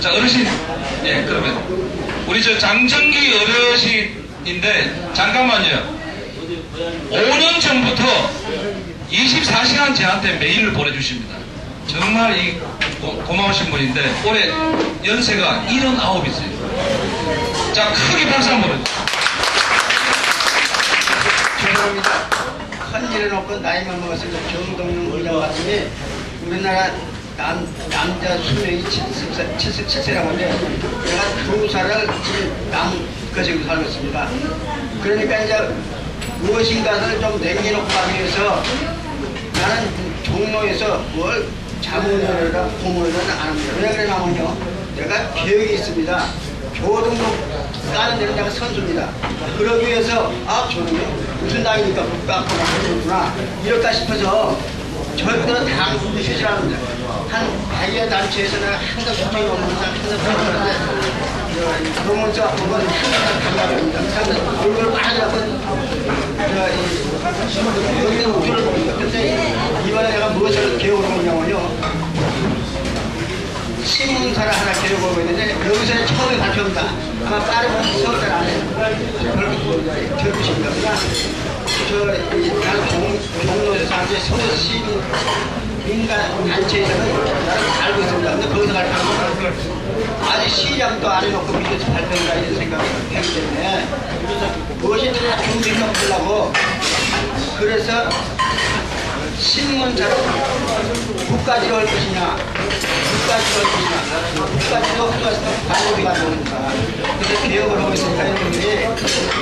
자, 어르신. 예, 그러면. 우리 저 장정기 어르신인데, 잠깐만요. 5년 전부터 24시간 저한테 메일을 보내주십니다. 정말 이 고, 고마우신 분인데, 올해 연세가 79이세요. 자, 크게 박수 한번 보내주세요. 죄송합니다. 큰 일은 없고 나이만 먹었으니까 정동영 의장 같으니 우리나라 남, 남자 수명이 70세, 77세라고 하는데 내가 두 살을 지금 남 거지고 살고 있습니다. 그러니까 이제 무엇인가를 좀 남겨놓고 하기 위해서 나는 종로에서 뭘 자문이라 공문을 안 합니다. 왜 그러냐면요. 내가 계획이 있습니다. 교등록 까는 데는 내가 선수입니다. 그러기 위해서 아 저놈이 무슨 못 깎고 하는구나 이럴까 싶어서 저희들은 다 휴지라는데 한 100여 단체에서는 항상 수정이 없는 사람 항상 들어가는데 노문자 그건 항상 강조합니다. 항상 얼굴을 많이 잡고 여기는 우주를 봅니다. 근데 이번에 내가 무엇을 개요를 보냐면요. 신문사를 하나 기록하고 있는데 여기서 처음에 겁니다. 저, 이, 나는 종, 종로에서 사는데 서울 시민 민간 단체에서는 알고 있습니다. 근데 거기서 발표하면 아직 시작도 안 해놓고 미래에서 발표한다 이런 생각이 들기 때문에 무엇이든 준비를 하려고 그래서 신문사로 국가지로 할 것이냐 국가지로 할 것이냐 할 것이냐 반대가 되니까 그래서 개혁을 하고 있으니까 여러분들이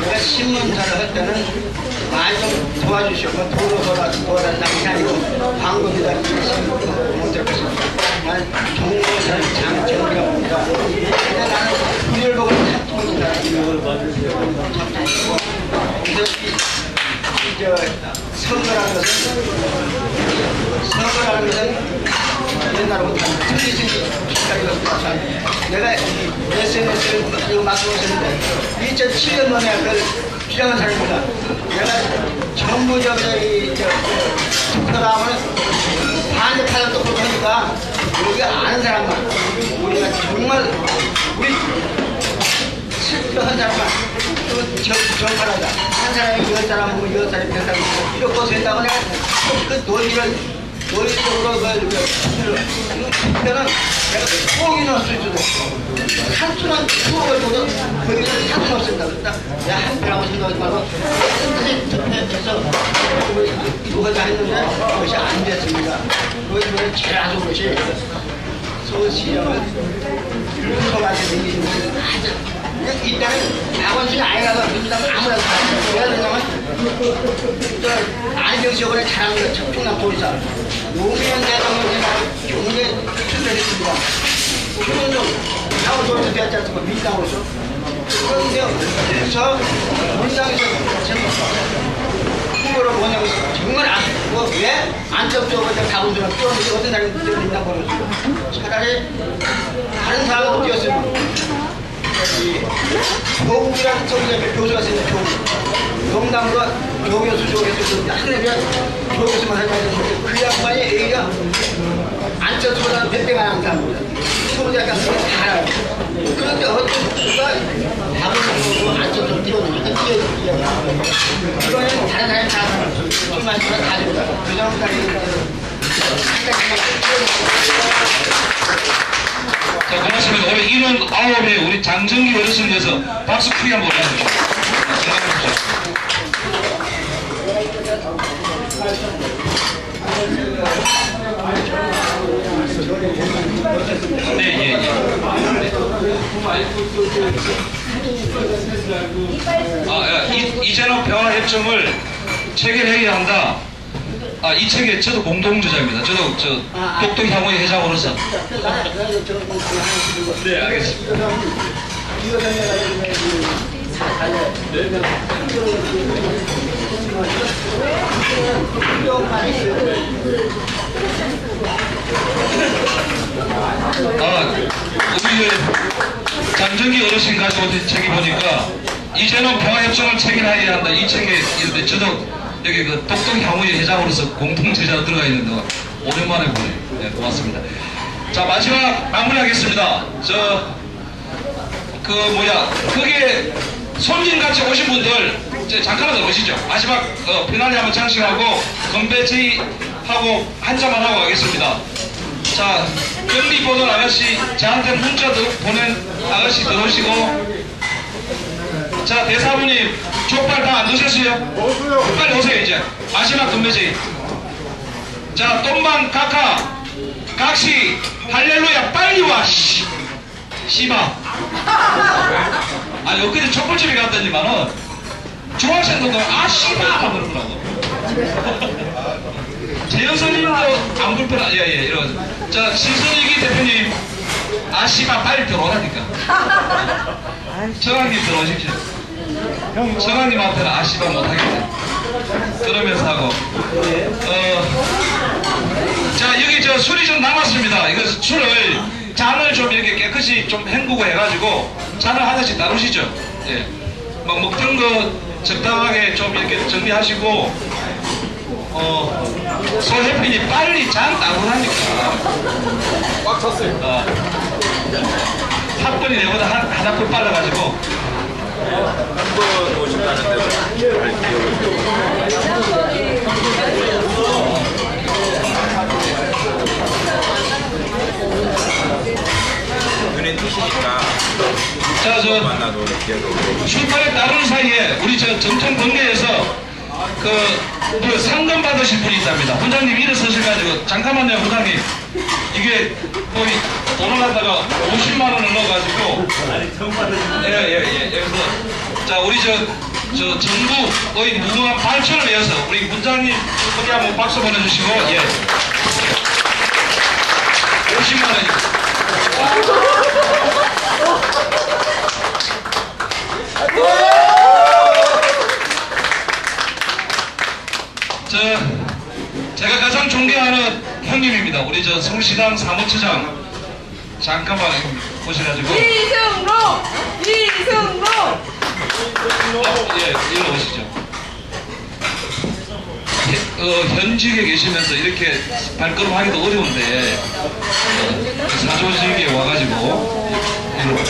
내가 신문사를 할 때는 많이 좀 도와주시고 도로 도라 도라는 게 아니고 광고비다 못될 것입니다. 난 종로사는 장정이라고 합니다. 근데 나는 보고 탑통이다 그래서 이, 저 선거라는 것은 선거라는 것은 옛날하고 틀리신 기까지 내가 SNS를 이거 말씀하셨는데 2007년도에 그걸 주장한 사람입니다. 내가 정부적인 투표를 하면 반대파를 또 그러니까 우리가 아는 사람만 우리가 정말 우리 실패한 사람만 또 정파하자 한 사람이 열 사람 보고 열 사람이 백 사람 이렇게 된다고 내가 그 논의를 논의적으로 그 투표는 내가 꽁이 넣을 수 있어도 한 투어를 줘도 거기서 사도 넣습니다 그러니까 내가 한 표라고 생각하지 말고 끝까지 투표해서 이거까지 했는데 그것이 안 됐습니다 그것이 제일 아주 것이 서울시장을 서울한테 내리는 것이 아주 이때는 낙원수는 아니라서 민주당 아무나 왜 그러냐면 저 안정지역을 잘하는 거 청평남 도지사 노무현 대통령이 경제 추천을 했습니다. 추천은 낙원 도지사 되었지 않습니까? 민주당으로서. 그런데 그래서 민주당에서 후보를 뭐냐면 정말 안, 뭐, 왜 안정적으로 가군들은 뛰었는데 어떤 날이 뛰어있나 모르겠어요. 차라리 다른 사람도 뛰었으면 교국이라는 쪽에 교수가 있습니다. 교국. 농담과 교교수 쪽에서 하늘에 교교수만 하지 않는데 그 양반이 애가 안철수보다 몇 배가 안 사람입니다. 서울대학교 다 알아요. 그런데 어떤 수가 답을 보고 안철수를 띄워놓으니까 띄워주기요. 이거는 다른 사람이 다 알아요. 정말 다 됩니다. 그 정도까지 자, 고맙습니다. 올해 1월 9일에 우리 장정기 어르신을 위해서 박수 크게 한번 보내주십시오. 생각해주십시오. 네, 예, 예. 아, 이재노 평화협정을 체결해야 한다. 아, 이 책에 저도 공동 저자입니다. 저도 저 똑똑향후의 회장으로서. 네, 알겠습니다. 아, 우리 그 장정기 어르신 가지고 온 책이 보니까 이제는 평화협정을 체결해야 한다. 이 책에 있는데 저도 여기 그 똑똑향후의 회장으로서 공동저자 들어가 있는데 오랜만에 보네요. 네, 고맙습니다. 자 마지막 마무리하겠습니다. 저 그 뭐야 거기에 손님같이 오신 분들 이제 잠깐만 오시죠. 마지막 어, 피날레 한번 장식하고 건배제의 하고 한 잔만 하고 가겠습니다. 자 경리 보던 아가씨 저한테 문자 도 보낸 아가씨 들어오시고 자 대사부님 족발 다 안 드셨어요? 빨리 오세요 이제. 마지막 건배제의 자 똥만 카카 각시 할렐루야 빨리 와 씨. 씨바. 아니 엊그제 촛불집에 갔더니만은 중학생들도 아 씨바! 하고 그러더라고. 재현선님도 안 불편하 예 예 이러가지고 자 신선익이 대표님. 아 씨바 빨리 들어오라니까. 정학님 들어오십시오 정학님한테는 아 씨바 못하겠네 그러면서 하고 어, 자 여기 저 술이 좀 남았습니다. 이거 술을 잔을 좀 이렇게 깨끗이 좀 헹구고 해가지고 잔을 하나씩 나누시죠. 예. 막 먹던 거 적당하게 좀 이렇게 정리하시고 어 소해핀이 빨리 잔 나누라니까. 꽉 찼어요. 어. 탑분이 내보다 한, 하나풀 빨라가지고 한번 오신다는데 잘 기억을 눈에 띄시니까 자 저 만나도 기억을 출판에 따르는 사이에 우리 저 정통 동네에서 그, 그 상금 받으실 분이 있답니다. 본장님 일어서셔가지고 잠깐만요, 부장님. 이게 뭐 이- 돈을 갖다가 50만 원을 넣어가지고 예예 예. 그래서 자 우리 저 저 정부의 무궁한 발전을 위해서 우리 문장님 거기 한번 박수 보내주시고 예. 50만 원입니다. 저 제가 가장 존경하는 형님입니다. 우리 저 성시당 사무처장 잠깐만 보셔가지고 이승로! 이승로! 어, 예 일로 오시죠. 해- 어, 현직에 계시면서 이렇게 발걸음 하기도 어려운데 어, 사조직에 와가지고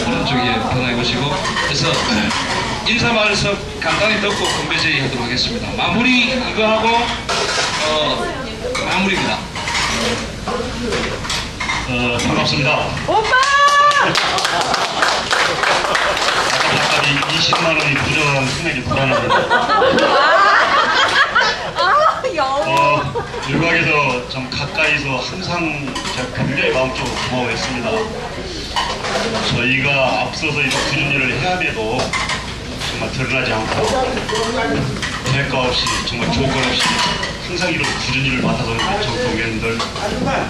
오른쪽에 편하게 오시고 그래서 인사 말씀 간단히 듣고 건배제의 하도록 하겠습니다. 마무리 이거 하고 어, 마무리입니다. 어, 반갑습니다. 오빠! 아까 20만 원이 부정한 금액이 불안합니다. 아, 여보. 어, 일각에서 좀 가까이서 항상 제가 굉장히 마음적으로 고마워했습니다. 저희가 앞서서 이런 굳은 일을 해야 해도 정말 드러나지 않고 대가 없이 정말 조건 없이 항상 이런 굳은 일을 맡아서 정동원들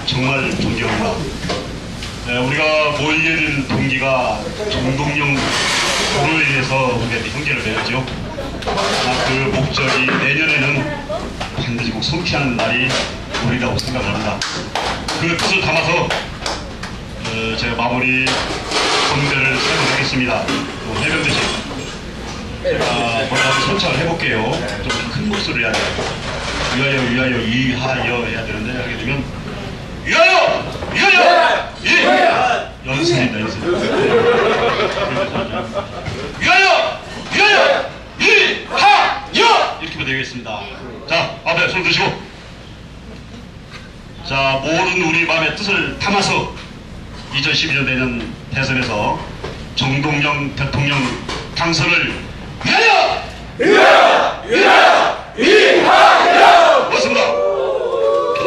정말 존경합니다. 네, 우리가 모이게 된 동기가 정동영 도로 인해서 우리가 형제를 맺었죠. 아, 그 목적이 내년에는 반드시 꼭 성취하는 날이 오리라고 생각합니다. 그 뜻을 담아서 어, 제가 마무리 건배를 사용하겠습니다. 어, 해병대식 제가 먼저 한번 선창을 해볼게요. 좀 큰 목소리를 해야 돼요. 위하여 위하여 이하여 해야 되는데 하게 되면 위하여 위하여 이 연습입니다 연습. 위하여 위하여! 이하여! 이렇게 되겠습니다. 자 앞에 손 드시고. 자 모든 우리 마음의 뜻을 담아서 2012년 내년 대선에서 정동영 대통령 당선을 위하여